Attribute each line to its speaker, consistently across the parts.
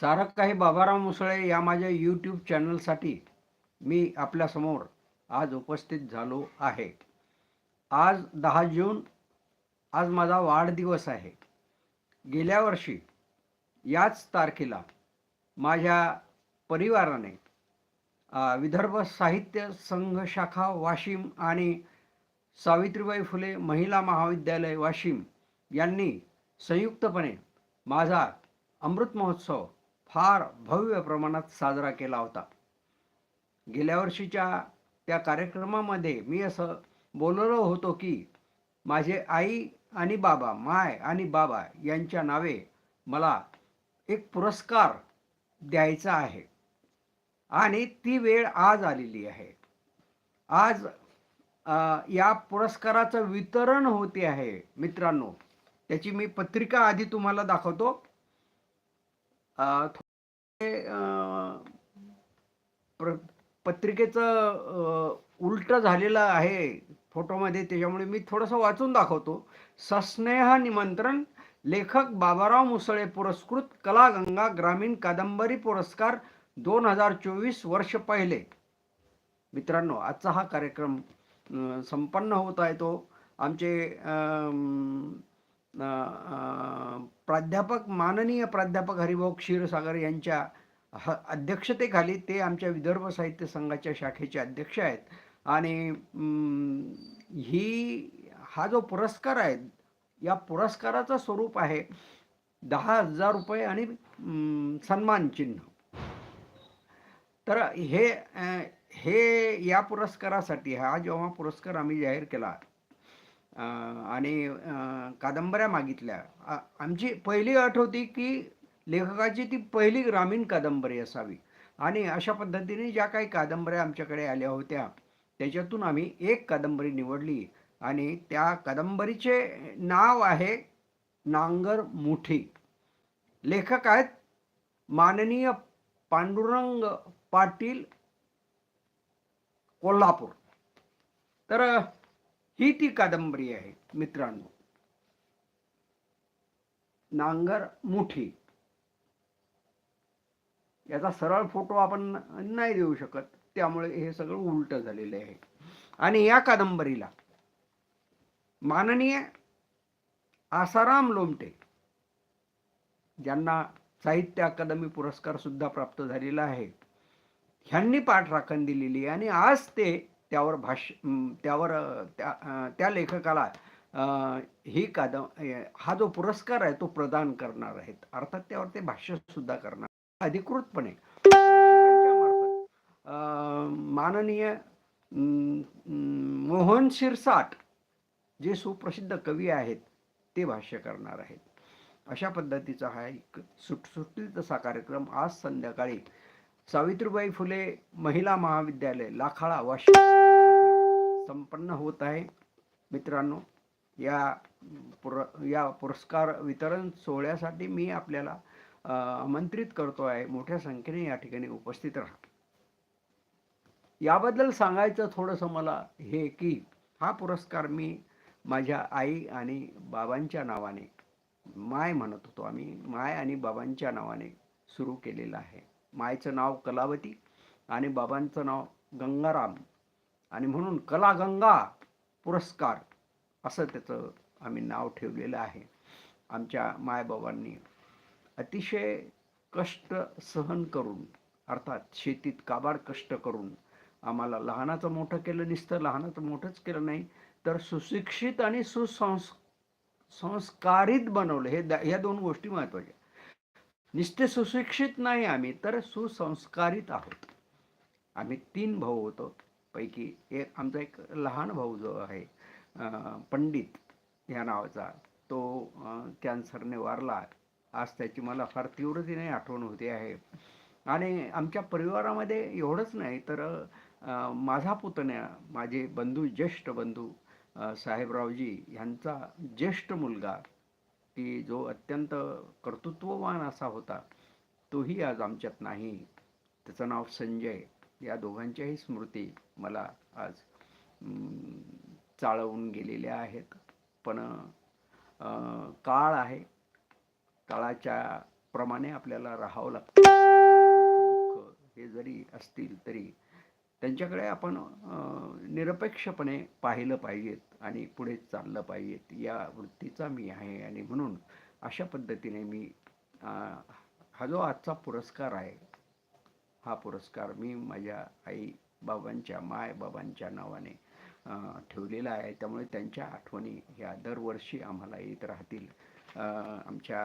Speaker 1: सारं काही बाबाराव मुसळे या माझ्या यूट्यूब चॅनलसाठी मी आपल्यासमोर आज उपस्थित झालो आहे. आज दहा जून आज माझा वाढदिवस आहे. गेल्या वर्षी याच तारखेला माझ्या परिवाराने विदर्भ साहित्य संघ शाखा वाशिम आणि सावित्रीबाई फुले महिला महाविद्यालय वाशिम यांनी संयुक्तपणे माझा अमृत महोत्सव फार भव्य प्रमाणात साजरा केला होता. गेल्या वर्षीच्या त्या कार्यक्रमामध्ये मी असं बोललो होतो की माझे आई आणि बाबा माय आणि बाबा यांच्या नावे मला एक पुरस्कार द्यायचा आहे. आणि ती वेळ आज आलेली आहे. आज या पुरस्काराचं वितरण होते आहे मित्रांनो. त्याची मी पत्रिका आधी तुम्हाला दाखवतो. प्र पत्रिकेचं उलट झालेलं आहे फोटोमध्ये त्याच्यामुळे मी थोडंसं वाचून दाखवतो. सस्नेह निमंत्रण लेखक बाबाराव मुसळे पुरस्कृत कलागंगा ग्रामीण कादंबरी पुरस्कार दोन हजार चोवीस वर्ष पहिले. मित्रांनो आजचा हा कार्यक्रम संपन्न होत आहे तो. आमचे प्राध्यापक माननीय प्राध्यापक हरिभाऊ क्षीरसागर यांच्या ह अध्यक्षतेखाली ते आमच्या विदर्भ साहित्य संघाच्या शाखेचे अध्यक्ष आहेत. आणि ही हा जो पुरस्कार आहे या पुरस्काराचं स्वरूप आहे दहा हजार रुपये आणि सन्मानचिन्ह सन्मान चिन्ह. तर हे हे या पुरस्कारासाठी हा जेव्हा पुरस्कार आम्ही जाहीर केला आणि कादंबऱ्या मागितल्या. आमची पहिली अट होती की लेखकाची ती पहिली ग्रामीण कादंबरी असावी. आणि अशा पद्धतीने ज्या काही कादंबऱ्या आमच्याकडे आल्या होत्या त्याच्यातून आम्ही एक कादंबरी निवडली. आणि त्या कादंबरीचे नाव आहे नांगर मुठी. लेखक आहेत माननीय पांडुरंग पाटील कोल्हापूर. तर ही ती कादंबरी आहे मित्रांनो. नांगर मुठी. याचा सरळ फोटो आपण नाही देऊ शकत त्यामुळे हे सगळं उलट झालेलं आहे. आणि या कादंबरीला माननीय आसाराम लोमटे ज्यांना साहित्य अकादमी पुरस्कार सुद्धा प्राप्त झालेला आहे ह्यांनी पाठराखण दिलेली आहे. आणि आज ते त्यावर भाष्य त्यावर त्या त्या लेखकाला ही कादं हा जो पुरस्कार आहे तो प्रदान करणार आहेत. अर्थात त्यावर ते भाष्य सुद्धा करणार अधिकृतपणे. माननीय मोहन शिरसाट जे सुप्रसिद्ध कवी आहेत ते भाष्य करणार आहेत. अशा पद्धतीचा हा एक सुटसुटीत असा कार्यक्रम आज संध्याकाळी सावित्रीबाई फुले महिला महाविद्यालय लाखाळा वाशिम. संपन्न होत आहे. मित्रांनो या पुर या पुरस्कार वितरण सोहळ्यासाठी मी आपल्याला आमंत्रित करतो आहे. मोठ्या संख्येने या ठिकाणी उपस्थित राहा. याबद्दल सांगायचं थोडंसं मला हे की हा पुरस्कार मी माझ्या आई आणि बाबांच्या नावाने माय म्हणत होतो आम्ही माय आणि बाबांच्या नावाने सुरू केलेला आहे. मायचं नाव कलावती आणि बाबांचं नाव गंगाराम. आणि म्हणून कला गंगा पुरस्कार असं त्याचं आम्ही नाव ठेवलेलं आहे. आमच्या मायबाबांनी अतिशय कष्ट सहन करून अर्थात शेतीत काबाड कष्ट करून आम्हाला लहानाचं मोठं केलं नुसतं लहानाचं मोठंच केलं नाही तर सुशिक्षित आणि सुसंस् संस्कारित बनवलं. हे द्या ह्या दोन गोष्टी महत्त्वाच्या नुसते सुशिक्षित नाही आम्ही तर सुसंस्कारित आहोत. आम्ही तीन भाऊ होतो. पैकी एक आमचा एक लहान भाऊ जो आहे पंडित ह्या नावाचा तो कॅन्सरने वारला. आज त्याची मला फार तीव्रतेने आठवण होते आहे. आणि आमच्या परिवारामध्ये एवढंच नाही तर माझा पुतण्या माझे बंधू ज्येष्ठ बंधू साहेबरावजी ह्यांचा ज्येष्ठ मुलगा की जो अत्यंत कर्तृत्ववान असा होता तोही आज आमच्यात नाही. त्याचं नाव संजय. या दोघांच्याही स्मृती मला आज चाळवून गेलेल्या आहेत. पण काळ आहे. काळाच्या प्रमाणे आपल्याला राहावं लागतं. हे जरी असतील तरी त्यांच्याकडे आपण निरपेक्षपणे पाहिलं पाहिजेत आणि पुढे चाललं पाहिजेत. या वृत्तीचा मी आहे आणि म्हणून अशा पद्धतीने मी हा जो आजचा पुरस्कार आहे हा पुरस्कार मी माझ्या आई बाबांच्या माय बाबांच्या नावाने ठेवलेला आहे. त्यामुळे त्यांच्या आठवणी ह्या दरवर्षी आम्हाला येत राहतील. आमच्या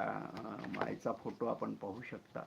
Speaker 1: मायचा फोटो आपण पाहू शकता.